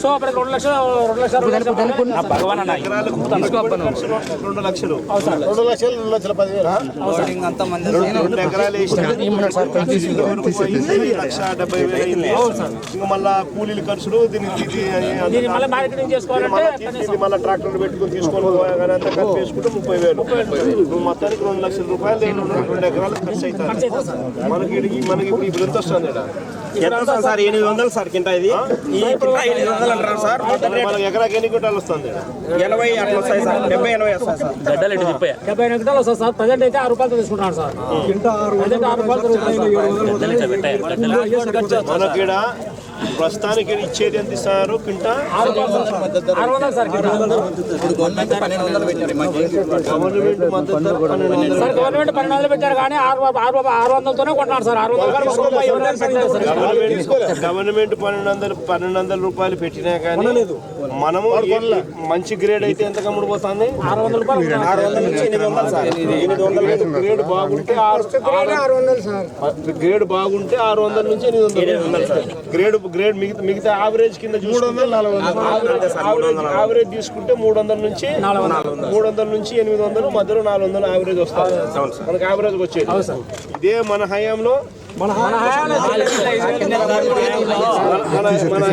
So అప్పుడు రెండు లక్షలు రెండు లక్షలు రెండు లక్షలు భగవాన్ అన్న రెండు లక్షలు. రెండు లక్షలు రెండు లక్షల పదివేలు రెండు ఎకరాలు వేసిన లక్ష డెబ్బై వేలు అయింది. ఇంకా మళ్ళా కూలీల ఖర్చులు దీనికి మళ్ళీ మార్కెటింగ్ చేసుకోవాలంటే మళ్ళా తీసుకెళ్ళి మళ్ళీ ట్రాక్టర్ పెట్టుకుని తీసుకొని అంతా ఖర్చు వేసుకుంటే ముప్పై వేలు. నువ్వు మొత్తానికి రెండు లక్షల రూపాయలు రెండు ఎకరాలు ఖర్చు మనకి మనకి ఇప్పుడు ఇప్పుడు ఎంత వస్తుంది? ఎంత సార్? ఎనిమిది వందలు సార్ కింట ఇది. ఈ ఎనిమిది వందలు అంటారు సార్? మనకి ఎకరాకి ఎన్ని క్వింటాలు వస్తుంది? ఎనభై అట్లా వస్తాయి సార్. డెబ్బై ఎనభై వస్తాయి సార్. డెబ్బై ఎనిమిది గంటలు వస్తుంది సార్. ప్రజెంట్ అయితే ఆరు రూపాయలతో తీసుకుంటున్నాను సార్. మనకి ప్రస్తుతానికి ఇచ్చేది ఎంత ఇస్తున్నారు సార్? కింద. గవర్నమెంట్ గవర్నమెంట్ పన్నెండు వందలు పెట్టారు కానీ ఆరు వందలతోనే సార్. ఆరు వందలు. గవర్నమెంట్ పన్నెండు వందలు పన్నెండు వందల రూపాయలు పెట్టినా కానీ మనము మంచి గ్రేడ్ అయితే ఎంత కమ్ముడు పోతుంది? ఆరు వందల గ్రేడ్ బాగుంటే గ్రేడ్ బాగుంటే ఆరు వందల నుంచి ఎనిమిది వందలు గ్రేడ్ గ్రేడ్ మిగతా మిగతా యావరేజ్ కింద మూడు వందలు నాలుగు యావరేజ్ యావరేజ్ తీసుకుంటే మూడు వందల నుంచి మూడు వందల నుంచి ఎనిమిది వందలు మధ్యలో నాలుగు వందలు యావరేజ్ వస్తుంది. మనకి యావరేజ్ వచ్చేది. ఇదే మన హయాంలో మన మన మన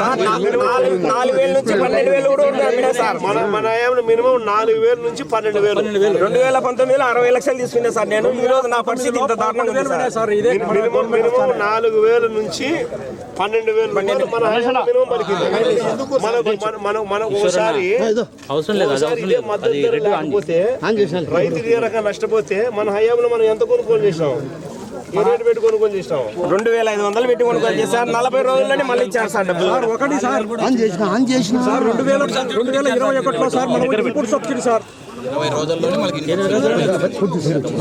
హయాంలో నాలుగు వేల నుంచి పన్నెండు వేలు కూడా సార్ మన మన మినిమం నాలుగు వేల నుంచి పన్నెండు వేలు. రెండు వేల పంతొమ్మిదిలో అరవై లక్షలు తీసుకున్నా సార్ నేను. ఈ రోజు నా పరిస్థితి ఇంత దారుణంగా ఉంది సార్. మినిమం మినిమం నాలుగు వేల నుంచి పన్నెండు వేలు రూపాయలు మన మినిమం పలికింది. మన మన- ఒకసారి మద్దతు ధర లేకపోతే రైతు రకంగా నష్టపోతే మన హయాంలో మనం ఎంత కొనుగోలు చేసినాం ఏ రేటు పెట్టి కొనుగోలు చేసినాం రెండు వేల ఐదు వందలు పెట్టి కొనుగోలు చేశారు నలభై రోజుల్లోనే మళ్ళీ ఇచ్చారు సార్ డబ్బులు. ఒకటి సార్. ఆన్ చేసిన ఆన్ చేసిన. సార్ రెండు వేల రెండు వేల ఇరవై ఒకటిలో సార్ మనం సబ్సిడీ సార్.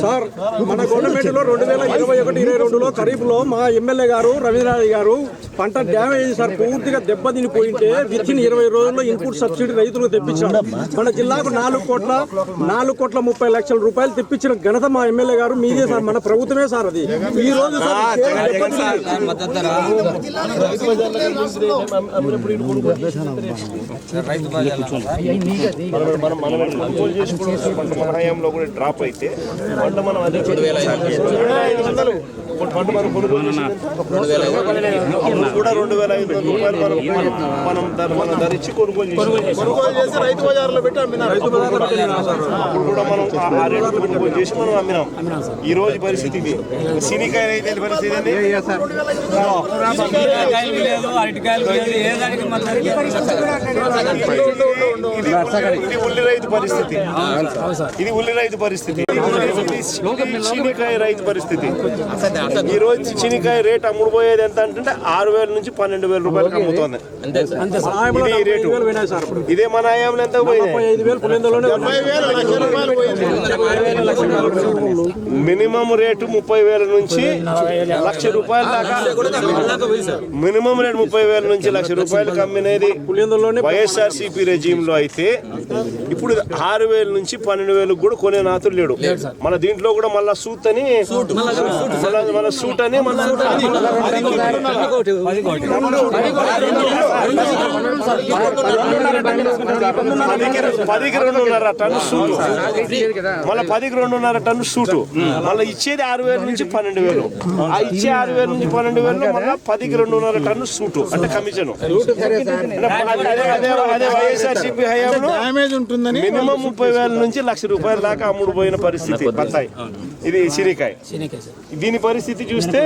సార్ మన గవర్నమెంట్లో రెండు వేల ఇరవై ఒకటి ఇరవై రెండులో ఖరీఫ్లో మా ఎమ్మెల్యే గారు రవీంద్రనాథ్ గారు పంట డ్యామేజ్ సార్ పూర్తిగా దెబ్బతిని పోయింటే విత్ ఇన్ ఇరవై రోజుల్లో ఇన్పుట్ సబ్సిడీ రైతులకు తెప్పించాం. మన జిల్లాకు నాలుగు కోట్ల నాలుగు కోట్ల ముప్పై లక్షల రూపాయలు తెప్పించిన ఘనత మా ఎమ్మెల్యే గారు మీదే సార్ మన ప్రభుత్వమే సార్ అది. ఈ రోజు సార్ మనం మన హయాంలో కూడా డ్రాప్ అయితే పంట మనం అదే ఐదు వందలు. ఇప్పుడు పంట మనం కొనుగోలు చేసింది ఎంత? అప్పుడు కూడా రెండు వేల ఐదు వందల రూపాయలు మనం మనం మనం ధర మనం ధరించి కొనుగోలు చేసి కొనుగోలు చేసి రైతు బజార్లో పెట్టి అప్పుడు కూడా మనం ఆ- ఆ రేటు కొనుగోలు చేసి మనం అమ్మినాం. ఈ రోజు పరిస్థితి ఇది. అయితే పరిస్థితి ఇది ఉల్లి రైతు పరిస్థితి. ఇది ఉల్లి రైతు పరిస్థితి. చీనికాయ రైతు పరిస్థితి. ఈ రోజు చీనికాయ రేట్ అమ్ముడు పోయేది ఎంత అంటే ఆరు వేల నుంచి పన్నెండు వేల రూపాయలకు అమ్ముతోంది. ఇది ఈ రేటు. ఇదే మన ఆయాంలో ఎంత పోయింది రూపాయలు మినిమం రేటు ముప్పై వేల నుంచి లక్ష రూపాయల దాకా. మినిమం రేటు ముప్పై వేల నుంచి లక్ష రూపాయలకు అమ్మినది పులిందలోనే వైఎస్ఆర్ సిపి రెజీమ్లో అయితే ఇప్పుడు ఆరు వేల నుంచి పన్నెండు వేలకు కూడా కొనే నాతులు లేడు మన దీంట్లో కూడా మళ్ళా సూట్ అని మళ్ళా మన సూట్ అని మళ్ళా పదికి రెండున్నర టన్ను సూటు మళ్ళీ పదికి రెండున్నర టన్ను సూటు మళ్ళీ ఇచ్చేది ఆరు వేల నుంచి పన్నెండు వేలు ఆ ఇచ్చే ఆరు వేల నుంచి పన్నెండు వేలు మళ్ళీ పదికి రెండున్నర టన్ను సూటు అంటే కమిషన్ అదే అదే అదే వైఎస్ఆర్ సిపి హయాంలో డ్యామేజ్ ఉంటుందని మినిమం ముప్పై వేల నుంచి లక్ష రూపాయల దాకా అమ్ముడు పోయిన పరిస్థితి బత్తాయి ఇది సిరికాయ దీని పరిస్థితి చూస్తే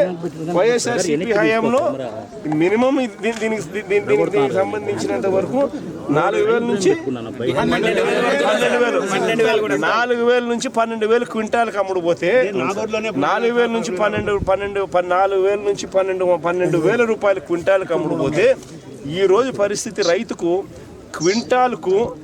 వైఎస్ఆర్ సిపి హయాంలో మినిమం దీనికి సంబంధించినంత వరకు నాలుగు వేల నుంచి పన్నెండు వేలు. పన్నెండు వేలు. నాలుగు వేల నుంచి పన్నెండు వేలు క్వింటాలకు అమ్ముడు పోతే నాలుగు వేల నుంచి పన్నెండు పన్నెండు పన్- నాలుగు వేల నుంచి పన్నెండు పన్నెండు వేల రూపాయలు క్వింటాలకు అమ్ముడు పోతే ఈ రోజు పరిస్థితి రైతుకు క్వింటాల్కు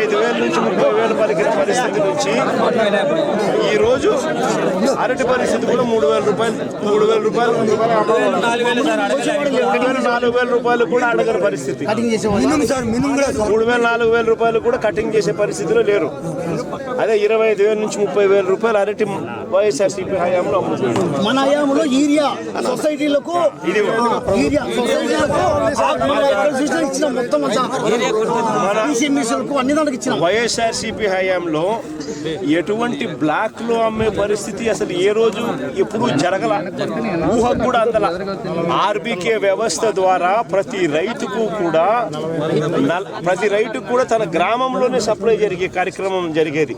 ఐదు వేల నుంచి ముప్పై వేలు పలికిన పరిస్థితి నుంచి ఈ రోజు అరటి పరిస్థితి కూడా మూడు వేల రూపాయలు మూడు వేల రూపాయలు. రెండు వేల నాలుగు వేల రూపాయలు కూడా అడగని పరిస్థితి. మూడు వేల నాలుగు వేల రూపాయలు కూడా కటింగ్ చేసే పరిస్థితిలో లేరు. అదే ఇరవై ఐదు వేల నుంచి ముప్పై వేల రూపాయలు అరటి వైఎస్ఆర్ సిపి హయాంలో అమ్ముతుంది మన హయాంలో యూరియా సొసైటీలకు ఇచ్చినాం మొత్తం అన్ని దానికి ఇచ్చినాం వైఎస్ఆర్ సిపి హయాంలో ఎటువంటి బ్లాక్లో అమ్మే పరిస్థితి అసలు ఏ రోజు ఎప్పుడు జరగల? ఊహకు కూడా అందల. ఆర్బీకే వ్యవస్థ ద్వారా ప్రతి రైతుకు కూడా ప్రతి రైతుకు కూడా తన గ్రామంలోనే సప్లై జరిగే కార్యక్రమం జరిగేది.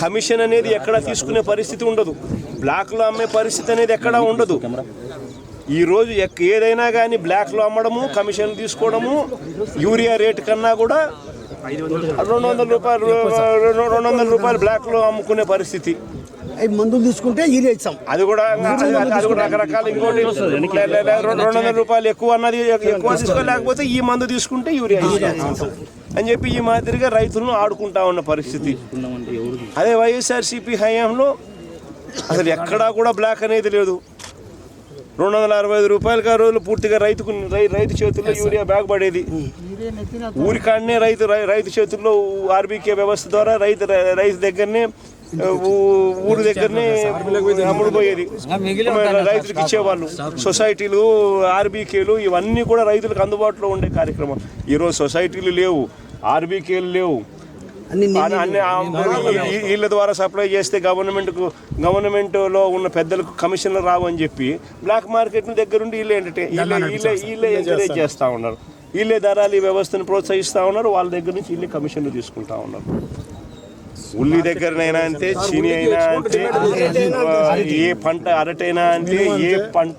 కమిషన్ అనేది ఎక్కడ తీసుకునే పరిస్థితి ఉండదు. బ్లాక్లో అమ్మే పరిస్థితి అనేది ఎక్కడా ఉండదు. ఈ రోజు ఎక్- ఏదైనా కానీ బ్లాక్లో అమ్మడము కమిషన్ తీసుకోవడము యూరియా రేట్ కన్నా కూడా రెండు వందల రూపాయలు రెండు రెండు వందల రూపాయలు బ్లాక్లో అమ్ముకునే పరిస్థితి. మందులు తీసుకుంటే యూరియా ఇచ్చాం అది కూడా అది- కూడా రకరకాల ఇంకోటి రెండు వందల రూపాయలు ఎక్కువ అన్నది ఎక్కువ తీసుకోలేకపోతే ఈ మందు తీసుకుంటే యూరియా ఇస్తాం. అని చెప్పి ఈ మాదిరిగా రైతులను ఆడుకుంటా ఉన్న పరిస్థితి. అదే వైఎస్ఆర్ సిపి హయాంలో అసలు ఎక్కడా కూడా బ్లాక్ అనేది లేదు. రెండు వందల అరవై ఐదు రూపాయలకి ఆ రోజులు పూర్తిగా రైతుకు రైతు చేతుల్లో యూరియా బ్యాగ్ పడేది. ఊరికాడనే రైతు రైతు చేతుల్లో ఆర్బీకే వ్యవస్థ ద్వారా రైతు రైతు దగ్గరనే ఊరి దగ్గరనే అమ్ముడు పోయేది. రైతులకు ఇచ్చేవాళ్ళు. సొసైటీలు ఆర్బీకేలు ఇవన్నీ కూడా రైతులకు అందుబాటులో ఉండే కార్యక్రమం. ఈరోజు సొసైటీలు లేవు ఆర్బీకేలు లేవు. వీళ్ళ ద్వారా సప్లై చేస్తే గవర్నమెంట్కు గవర్నమెంట్లో ఉన్న పెద్దలకు కమిషన్లు రావు అని చెప్పి బ్లాక్ మార్కెట్ దగ్గరుండి వీళ్ళే వీళ్ళే వీళ్ళే ఎంకరేజ్ చేస్తూ ఉన్నారు. వీళ్ళే ధరలు ఈ వ్యవస్థను ప్రోత్సహిస్తూ ఉన్నారు. వాళ్ళ దగ్గర నుంచి వీళ్ళే కమిషన్లు తీసుకుంటా ఉన్నారు. ఉల్లి దగ్గరనైనా అంతే చీని అయినా అంతే ఆ, ఏ పంట అరటైనా అంతే ఏ పంట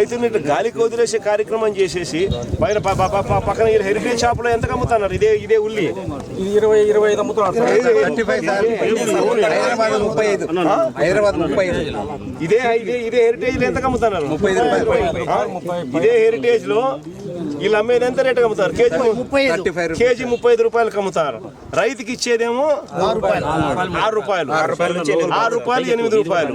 ఇట్లా గాలికి వదిలేసే కార్యక్రమం చేసేసి పైన పక్కన ఈ హెరిటేజ్ షాప్లో ఎంత అమ్ముతున్నారు ఇదే ఇదే ఉల్లి. ఇది ఇరవై ఇరవై ఐదు అమ్ముతున్నారు ఇదే ఇదే ఇదే హెరిటేజ్ ఎంత అమ్ముతున్నారు ఇదే హెరిటేజ్లో వీళ్ళు అమ్మేది ఎంత రేట్ అమ్ముతారు కేజీ కేజీ ముప్పై ఐదు రూపాయలకు అమ్ముతారు రైతుకి ఇచ్చేదేమో ఆరు రూపాయలు. ఆరు రూపాయలు. ఎనిమిది రూపాయలు.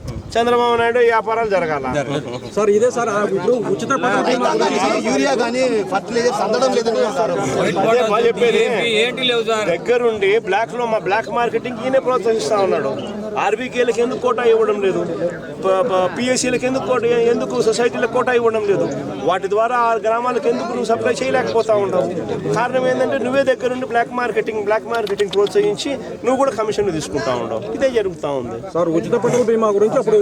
చంద్రబాబు నాయుడు వ్యాపారాలు జరగాల. సార్ ఇదే సార్ ఇప్పుడు ఉచిత యూరియా కానీ ఫర్టిలైజర్స్ అందడం బాగా చెప్పేది దగ్గరుండి బ్లాక్లో మా బ్లాక్ మార్కెటింగ్ ఈయనే ప్రోత్సహిస్తా ఉన్నాడు. ఆర్బీకేలకు ఎందుకు కోటా ఇవ్వడం లేదు? పిఎస్సీలకు ఎందుకు కోట ఎందుకు సొసైటీలకు కోటా ఇవ్వడం లేదు? వాటి ద్వారా ఆ గ్రామాలకు ఎందుకు నువ్వు సప్లై చేయలేకపోతా ఉండవు కారణం ఏంటంటే నువ్వే దగ్గరుండి బ్లాక్ మార్కెటింగ్ బ్లాక్ మార్కెటింగ్ ప్రోత్సహించి నువ్వు కూడా కమిషన్ తీసుకుంటా ఉండవు. ఇదే జరుగుతూ ఉంది. సార్ ఉచిత పంటల బీమా గురించి అప్పుడు